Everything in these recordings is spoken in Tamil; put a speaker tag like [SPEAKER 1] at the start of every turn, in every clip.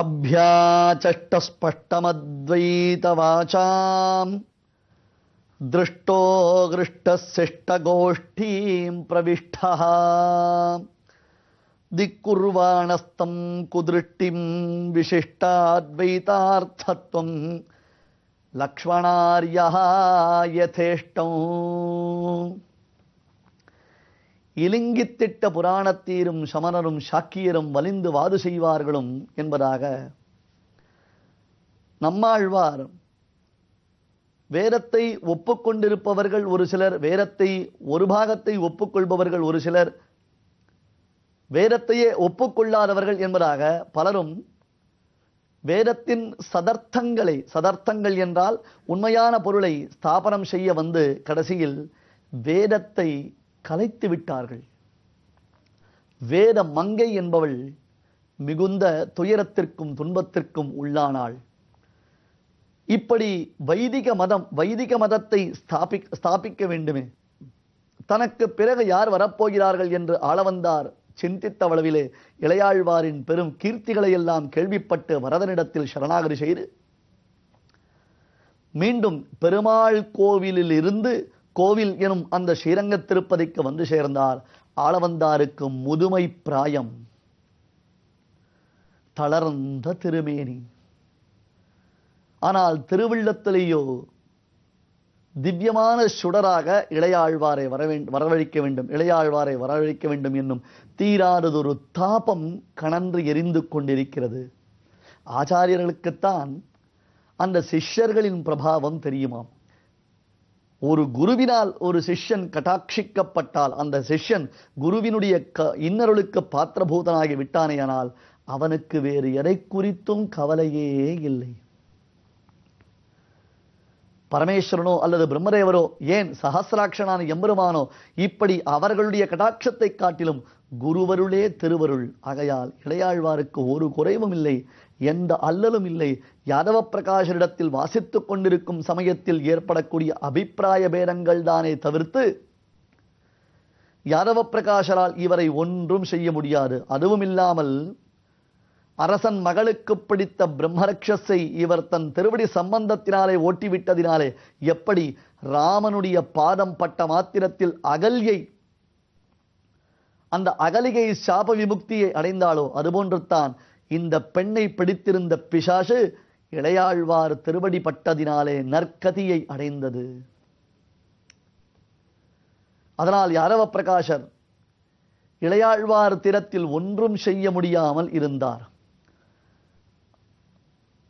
[SPEAKER 1] अभ्याचष्टस्पष्टमद्वैतवाचाम् दृष्टो गृष्टशिष्टगोष्ठीं प्रविष्टः। दिक्कुर्वाणस्तं कुदृष्टिं विशिष्टाद्वैतार्थत्वं लक्ष्मणार्यः यथेष्टम् இலிங்கித்திட்ட புராணத்தீரும் சமணரும் சாக்கியரும் வலிந்து வாது செய்வார்களும் என்பதாக நம்மாழ்வார் வேதத்தை ஒப்புக்கொண்டிருப்பவர்கள் ஒரு சிலர் வேதத்தை ஒரு பாகத்தை ஒப்புக்கொள்பவர்கள் ஒரு சிலர் வேதத்தையே ஒப்புக்கொள்ளாதவர்கள் என்பதாக பலரும் வேதத்தின் சதர்த்தங்களை சதர்த்தங்கள் என்றால் உண்மையான பொருளை ஸ்தாபனம் செய்ய வந்து கடைசியில் வேதத்தை கலைத்து விட்டார்கள். வேத மங்கை என்பவள் மிகுந்த துயரத்திற்கும் துன்பத்திற்கும் உள்ளானாள். இப்படி வைதிக மதம் வைதிக மதத்தை ஸ்தாபி ஸ்தாபிக்க வேண்டுமே. தனக்கு பிறகு யார் வரப்போகிறார்கள் என்று ஆளவந்தார் சிந்தித்த அளவிலே இளையாழ்வாரின் பெரும் கீர்த்திகளை எல்லாம் கேள்விப்பட்டு வரதனிடத்தில் சரணாகதி செய்து மீண்டும் பெருமாள் கோவிலில் இருந்து கோவில் எனும் அந்த ஸ்ரீரங்க திருப்பதிக்கு வந்து சேர்ந்தார் ஆளவந்தாருக்கு முதுமை பிராயம். தளர்ந்த திருமேனி. ஆனால் திருவிள்ளத்திலேயோ திவ்யமான சுடராக இளையாழ்வாரை வரவேண் வரவழைக்க வேண்டும் இளையாழ்வாரை வரவழைக்க வேண்டும் என்னும் தீராததொரு தாபம் கணன்று எரிந்து கொண்டிருக்கிறது. ஆச்சாரியர்களுக்குத்தான் அந்த சிஷ்யர்களின் பிரபாவம் தெரியுமாம். ஒரு குருவினால் ஒரு சிஷ்யன் கட்டாட்சிக்கப்பட்டால் அந்த சிஷ்யன் குருவினுடைய க இன்னருளுக்கு பாத்திரபூதனாகி விட்டானேயானால் அவனுக்கு வேறு எதை குறித்தும் கவலையே இல்லை. பரமேஸ்வரனோ அல்லது பிரம்மதேவரோ ஏன் சகசிராட்சனான எம்பெருமானோ இப்படி அவர்களுடைய கடாட்சத்தை காட்டிலும் குருவருளே திருவருள். ஆகையால் இளையாழ்வாருக்கு ஒரு குறைவும் இல்லை. எந்த அல்லலும் இல்லை. யாதவ பிரகாஷரிடத்தில் வாசித்துக் கொண்டிருக்கும் சமயத்தில் ஏற்படக்கூடிய அபிப்பிராய பேதங்கள் தானே தவிர்த்து யாதவ பிரகாஷரால் இவரை ஒன்றும் செய்ய முடியாது. அதுவும் இல்லாமல் அரசன் மகளுக்கு பிடித்த பிரம்மரக்ஷஸை இவர் தன் திருவடி சம்பந்தத்தினாலே ஓட்டிவிட்டதினாலே எப்படி ராமனுடைய பாதம் பட்ட மாத்திரத்தில் அகல்யை அந்த அகலிகை சாப விமுக்தியை அடைந்தாலோ அதுபோன்று தான் இந்த பெண்ணை பிடித்திருந்த பிசாசு இளையாழ்வார் திருவடி பட்டதினாலே நற்கதியை அடைந்தது. அதனால் யாரவ பிரகாஷர் இளையாழ்வார் திறத்தில் ஒன்றும் செய்ய முடியாமல் இருந்தார்.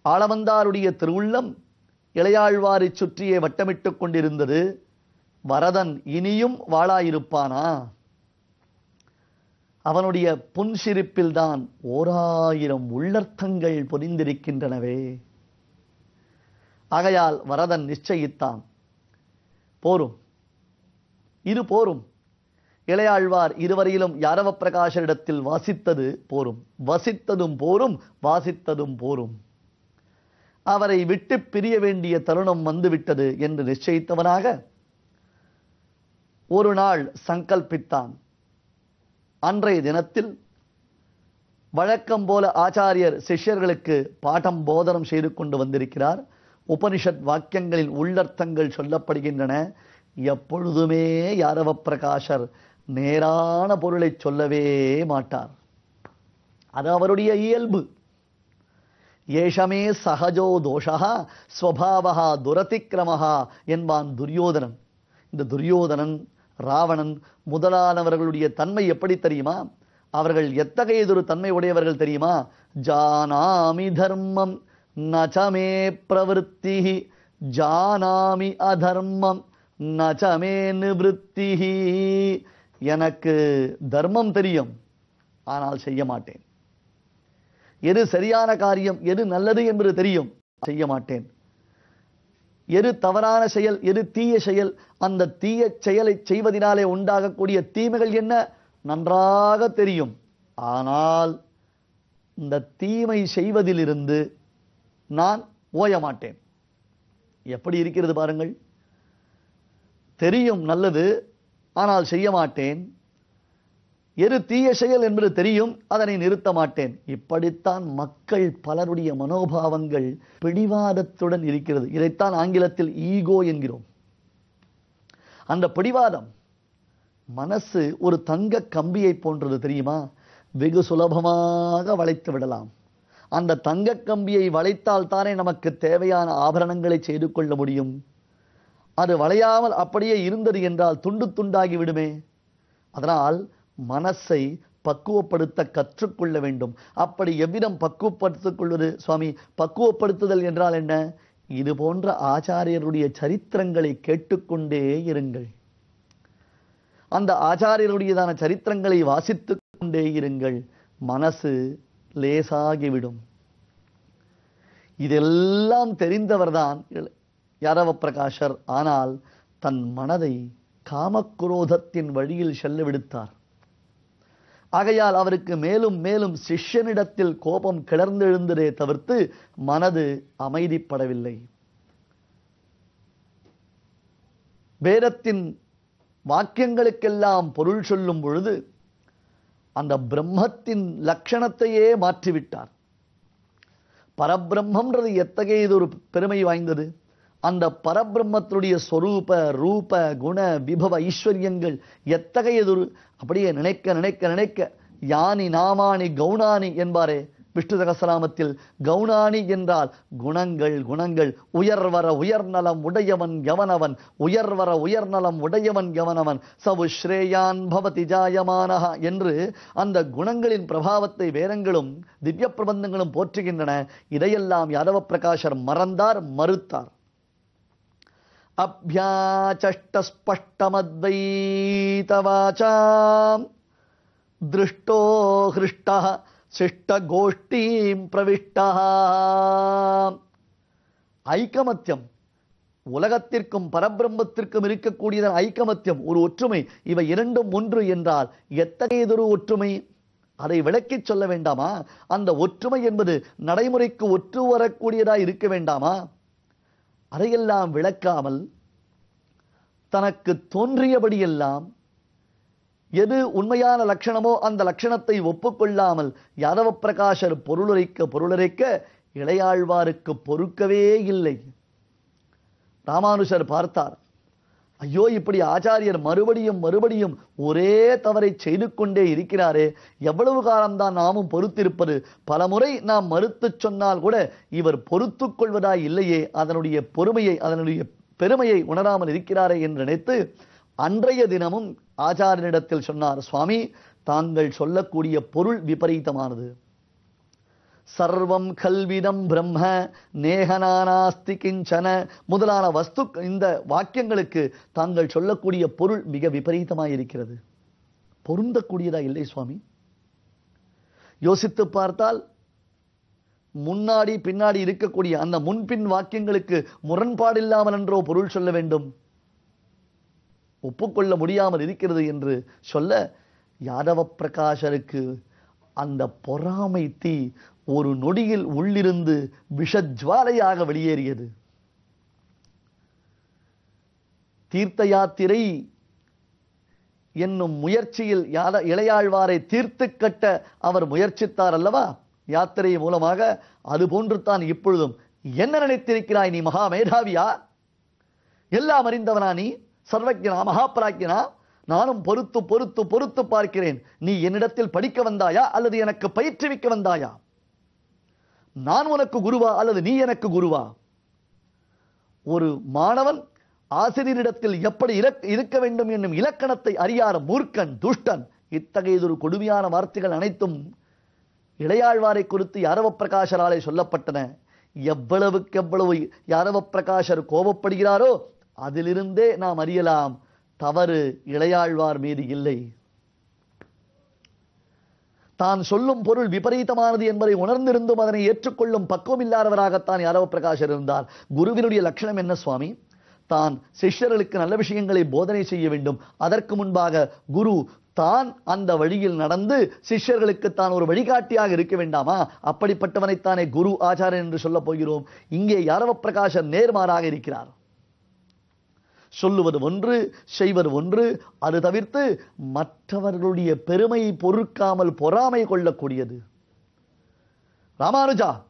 [SPEAKER 1] ஆளவந்தாருடைய திருவுள்ளம் இளையாழ்வாரை சுற்றியே வட்டமிட்டுக் கொண்டிருந்தது. வரதன் இனியும் வாழாயிருப்பானா? அவனுடைய புன்சிரிப்பில்தான் ஓராயிரம் உள்ளர்த்தங்கள் பொதிந்திருக்கின்றனவே. ஆகையால் வரதன் நிச்சயித்தான். போரும். இரு போரும். இளையாழ்வார் இருவரையிலும் யாரவ பிரகாஷரிடத்தில் வாசித்தது போரும். வசித்ததும் போரும் வாசித்ததும் போரும். அவரை விட்டு பிரிய வேண்டிய தருணம் வந்துவிட்டது என்று நிச்சயித்தவனாக ஒரு நாள் சங்கல்பித்தான். அன்றைய தினத்தில் வழக்கம் போல ஆச்சாரியர் சிஷ்யர்களுக்கு பாடம் போதனம் செய்து கொண்டு வந்திருக்கிறார். உபனிஷத் வாக்கியங்களின் உள்ளர்த்தங்கள் சொல்லப்படுகின்றன. எப்பொழுதுமே யாரவ பிரகாஷர் நேரான பொருளை சொல்லவே மாட்டார். அது அவருடைய இயல்பு. ஏஷமே சகஜோ தோஷா ஸ்வபாவா துரதிக்கிரமஹா என்பான் துரியோதனன். இந்த துரியோதனன் ராவணன் முதலானவர்களுடைய தன்மை எப்படி தெரியுமா? அவர்கள் எத்தகையதொரு தன்மை உடையவர்கள் தெரியுமா? ஜானாமி தர்மம் நச்சமே பிரவருத்தி ஜானாமி அதர்மம் நச்சமே நிவத்தி எனக்கு தர்மம் தெரியும் ஆனால் செய்ய மாட்டேன். எது சரியான காரியம் எது நல்லது என்பது தெரியும் செய்ய மாட்டேன். எது தவறான செயல் எது தீய செயல்? அந்த தீய செயலை செய்வதனாலே உண்டாகக்கூடிய தீமைகள் என்ன? நன்றாக தெரியும். ஆனால் இந்த தீமை செய்வதிலிருந்து நான் ஓய மாட்டேன். எப்படி இருக்கிறது பாருங்கள். தெரியும் நல்லது ஆனால் செய்ய மாட்டேன். எது தீய செயல் என்பது தெரியும் அதனை நிறுத்த மாட்டேன். இப்படித்தான் மக்கள் பலருடைய மனோபாவங்கள் பிடிவாதத்துடன் இருக்கிறது. இதைத்தான் ஆங்கிலத்தில் ஈகோ என்கிறோம். அந்த பிடிவாதம் மனசு ஒரு தங்க கம்பியை போன்றது தெரியுமா? வெகு சுலபமாக வளைத்து விடலாம். அந்த தங்க கம்பியை வளைத்தால் தானே நமக்கு தேவையான ஆபரணங்களை செய்து கொள்ள முடியும். அது வளையாமல் அப்படியே இருந்தது என்றால் துண்டு துண்டாகி விடுமே. அதனால் மனசை பக்குவப்படுத்த கற்றுக்கொள்ள வேண்டும். அப்படி எவ்விதம் பக்குவப்படுத்திக் கொள்வது சுவாமி பக்குவப்படுத்துதல் என்றால் என்ன? இது போன்ற ஆச்சாரியருடைய சரித்திரங்களை கேட்டுக்கொண்டே இருங்கள். அந்த ஆச்சாரியருடையதான சரித்திரங்களை வாசித்து கொண்டே இருங்கள். மனசு லேசாகிவிடும். இதெல்லாம் தெரிந்தவர்தான் யாதவ பிரகாஷர் ஆனால் தன் மனதை காமக்ரோதத்தின் வழியில் செல்ல விடுத்தார். ஆகையால் அவருக்கு மேலும் மேலும் சிஷ்யனிடத்தில் கோபம் கிளர்ந்தெழுந்ததே தவிர்த்து மனது அமைதிப்படவில்லை. வேதத்தின் வாக்கியங்களுக்கெல்லாம் பொருள் சொல்லும் பொழுது அந்த பிரம்மத்தின் லட்சணத்தையே மாற்றிவிட்டார். பரபிரம்மன்றது எத்தகையது ஒரு பெருமை வாய்ந்தது? அந்த பரபிரம்மத்தினுடைய சொரூப ரூப குண விபவ ஐஸ்வர்யங்கள் எத்தகையதொரு அப்படியே நினைக்க நினைக்க நினைக்க யானி நாமானி கவுனானி என்பாரே. விஷ்ணு சகசராமத்தில் கவுனானி என்றால் குணங்கள் குணங்கள். உயர்வர உயர்நலம் உடையவன் கவனவன். உயர்வர உயர்நலம் உடையவன் கவனவன். சவு ஸ்ரேயான் பவதி ஜாயமானஹ என்று அந்த குணங்களின் பிரபாவத்தை வேதங்களும் திவ்ய பிரபந்தங்களும் போற்றுகின்றன. இதையெல்லாம் யாதவ பிரகாஷர் மறந்தார் மறுத்தார். अभ्याचष्टस्पष्टमद्वैतवाचाम् दृष्टो हृष्टः शिष्टगोष्ठीं प्रविष्टः ஐக்கமத்தியம் உலகத்திற்கும் பரபிரம்மத்திற்கும் இருக்கக்கூடியதன் ஐக்கமத்தியம் ஒரு ஒற்றுமை இவை இரண்டும் ஒன்று என்றால் எத்தகையதொரு ஒற்றுமை அதை விளக்கிச் சொல்ல வேண்டாமா அந்த ஒற்றுமை என்பது நடைமுறைக்கு ஒற்று வரக்கூடியதாய் இருக்க வேண்டாமா அதையெல்லாம் விளக்காமல் தனக்கு தோன்றியபடியெல்லாம் எது உண்மையான லட்சணமோ அந்த லட்சணத்தை ஒப்புக்கொள்ளாமல் யாதவ பிரகாஷர் பொருளுரைக்க பொருளுரைக்க இளையாழ்வாருக்கு பொறுக்கவே இல்லை. ராமானுஷர் பார்த்தார். ஐயோ இப்படி ஆச்சாரியர் மறுபடியும் மறுபடியும் ஒரே தவறை செய்து கொண்டே இருக்கிறாரே. எவ்வளவு காலம்தான் நாமும் பொறுத்திருப்பது? பலமுறை நாம் மறுத்துச் சொன்னால் கூட இவர் பொறுத்து கொள்வதாய் இல்லையே. அதனுடைய பொறுமையை அதனுடைய பெருமையை உணராமல் இருக்கிறாரே என்று நினைத்து அன்றைய தினமும் ஆச்சாரியனிடத்தில் சொன்னார் சுவாமி தாங்கள் சொல்லக்கூடிய பொருள் விபரீதமானது. சர்வம் கல்விதம் பிரம்ம நேகனானாஸ்தி கிஞ்சன. முதலான வஸ்து இந்த வாக்கியங்களுக்கு தாங்கள் சொல்லக்கூடிய பொருள் மிக விபரீதமாக இருக்கிறது பொருந்தக்கூடியதா இல்லை சுவாமி? யோசித்து பார்த்தால் முன்னாடி பின்னாடி இருக்கக்கூடிய அந்த முன்பின் வாக்கியங்களுக்கு முரண்பாடில்லாமல் என்றோ பொருள் சொல்ல வேண்டும். ஒப்புக்கொள்ள முடியாமல் இருக்கிறது என்று சொல்ல யாதவ பிரகாஷருக்கு அந்த பொறாமை தீ ஒரு நொடியில் உள்ளிருந்து விஷஜ்வாலையாக வெளியேறியது. தீர்த்த யாத்திரை என்னும் முயற்சியில் யாத இளையாழ்வாரை தீர்த்து கட்ட அவர் முயற்சித்தார் அல்லவா? யாத்திரை மூலமாக அது போன்று தான் இப்பொழுதும். என்ன நினைத்திருக்கிறாய் நீ மகா மேதாவியா எல்லாம் அறிந்தவனா நீ? சர்வஜனா மகாபிராக்கியனா நானும் பொறுத்து பொறுத்து பொறுத்து பார்க்கிறேன். நீ என்னிடத்தில் படிக்க வந்தாயா? அல்லது எனக்கு பயிற்றுவிக்க வந்தாயா? நான் உனக்கு குருவா அல்லது நீ எனக்கு குருவா? ஒரு மாணவன் ஆசிரியரிடத்தில் எப்படி இலக்- இருக்க வேண்டும் என்னும் இலக்கணத்தை அறியாத மூர்க்கன் துஷ்டன் இத்தகையதொரு கொடுமையான வார்த்தைகள் அனைத்தும் இளையாழ்வாரை குறித்து யாரவ பிரகாஷராலே சொல்லப்பட்டன. எவ்வளவுக்கு எவ்வளவு யாரவ பிரகாஷர் கோபப்படுகிறாரோ அதிலிருந்தே நாம் அறியலாம் தவறு இளையாழ்வார் மீது இல்லை. தான் சொல்லும் பொருள் விபரீதமானது என்பதை உணர்ந்திருந்தும் அதனை ஏற்றுக்கொள்ளும் பக்குவம் இல்லாதவராகத்தான் யாதவ பிரகாஷர் இருந்தார். குருவினுடைய லட்சணம் என்ன சுவாமி? தான் சிஷ்யர்களுக்கு நல்ல விஷயங்களை போதனை செய்ய வேண்டும். அதற்கு முன்பாக குரு தான் அந்த வழியில் நடந்து சிஷ்யர்களுக்கு தான் ஒரு வழிகாட்டியாக இருக்க வேண்டாமா? அப்படிப்பட்டவனைத்தானே குரு ஆச்சாரியன் என்று சொல்லப் போகிறோம். இங்கே யாரவ பிரகாஷர் நேர்மாறாக இருக்கிறார்? சொல்லுவது ஒன்று செய்வது ஒன்று. அது தவிர்த்து மற்றவர்களுடைய பெருமையை பொறுக்காமல் பொறாமை கொள்ளக்கூடியது. ராமானுஜா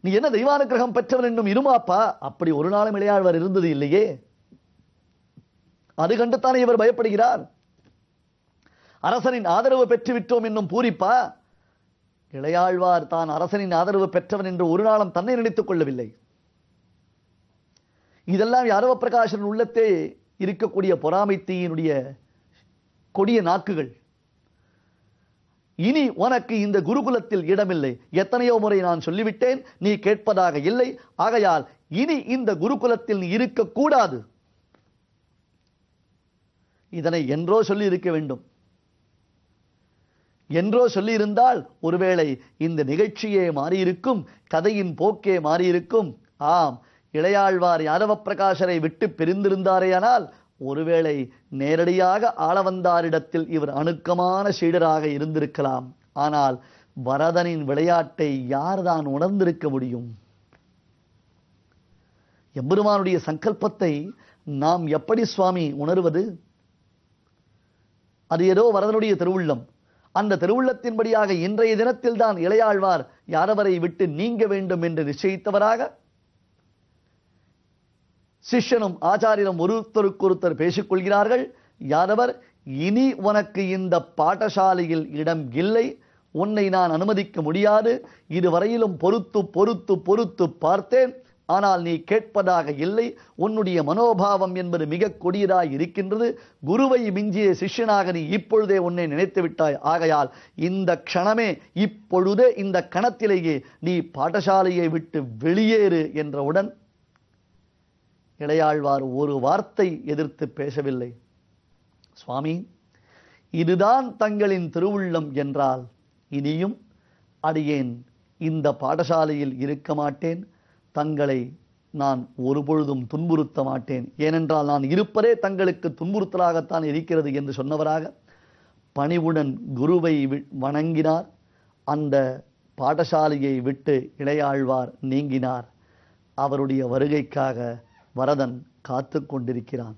[SPEAKER 1] நீ என்ன தெய்வானுக்கிரகம் பெற்றவன் என்னும் இருமாப்பா? அப்படி ஒரு நாளும் இளையாழ்வர் இருந்தது இல்லையே. அது கண்டுத்தானே இவர் பயப்படுகிறார். அரசனின் ஆதரவு பெற்று விட்டோம் என்னும் பூரிப்பா? இளையாழ்வார் தான் அரசனின் ஆதரவு பெற்றவன் என்று ஒரு நாளும் தன்னை நினைத்துக் கொள்ளவில்லை. இதெல்லாம் யாரவ பிரகாசன் உள்ளத்தே இருக்கக்கூடிய பொறாமை தீயினுடைய கொடிய நாக்குகள். இனி உனக்கு இந்த குருகுலத்தில் இடமில்லை. எத்தனையோ முறை நான் சொல்லிவிட்டேன் நீ கேட்பதாக இல்லை. ஆகையால் இனி இந்த குருகுலத்தில் நீ இருக்கக்கூடாது. இதனை என்றோ சொல்லி இருக்க வேண்டும். என்றோ சொல்லியிருந்தால் ஒருவேளை இந்த நிகழ்ச்சியே மாறியிருக்கும் கதையின் போக்கே மாறியிருக்கும். ஆம் இளையாழ்வார் யாதவ பிரகாசரை விட்டு பிரிந்திருந்தாரேயானால் ஒருவேளை நேரடியாக ஆளவந்தாரிடத்தில் இவர் அணுக்கமான சீடராக இருந்திருக்கலாம். ஆனால் வரதனின் விளையாட்டை யார்தான் உணர்ந்திருக்க முடியும்? எம்பெருமானுடைய சங்கல்பத்தை நாம் எப்படி சுவாமி உணர்வது? அது ஏதோ வரதனுடைய திருவுள்ளம். அந்த திருவுள்ளத்தின்படியாக இன்றைய தினத்தில் தான் இளையாழ்வார் யாரவரை விட்டு நீங்க வேண்டும் என்று நிச்சயித்தவராக சிஷ்யனும் ஆச்சாரியனும் ஒருத்தருக்கொருத்தர் பேசிக்கொள்கிறார்கள். யாதவர் இனி உனக்கு இந்த பாடசாலையில் இடம் இல்லை. உன்னை நான் அனுமதிக்க முடியாது. இதுவரையிலும் பொறுத்து பொறுத்து பொறுத்து பார்த்தேன். ஆனால் நீ கேட்பதாக இல்லை. உன்னுடைய மனோபாவம் என்பது மிக கொடியதாய் இருக்கின்றது. குருவை மிஞ்சிய சிஷ்யனாக நீ இப்பொழுதே உன்னை நினைத்து விட்டாய். ஆகையால் இந்த க்ஷணமே இப்பொழுதே இந்த கணத்திலேயே நீ பாடசாலையை விட்டு வெளியேறு என்றவுடன் இளையாழ்வார் ஒரு வார்த்தை எதிர்த்து பேசவில்லை. சுவாமி இதுதான் தங்களின் திருவுள்ளம் என்றால் இனியும் அடியேன் இந்த பாடசாலையில் இருக்க மாட்டேன். தங்களை நான் ஒருபொழுதும் துன்புறுத்த மாட்டேன். ஏனென்றால் நான் இருப்பதே தங்களுக்கு துன்புறுத்தலாகத்தான் இருக்கிறது என்று சொன்னவராக பணிவுடன் குருவை வி- வணங்கினார். அந்த பாடசாலையை விட்டு இளையாழ்வார் நீங்கினார். அவருடைய வருகைக்காக வரதன் காத்து கொண்டிருக்கிறான்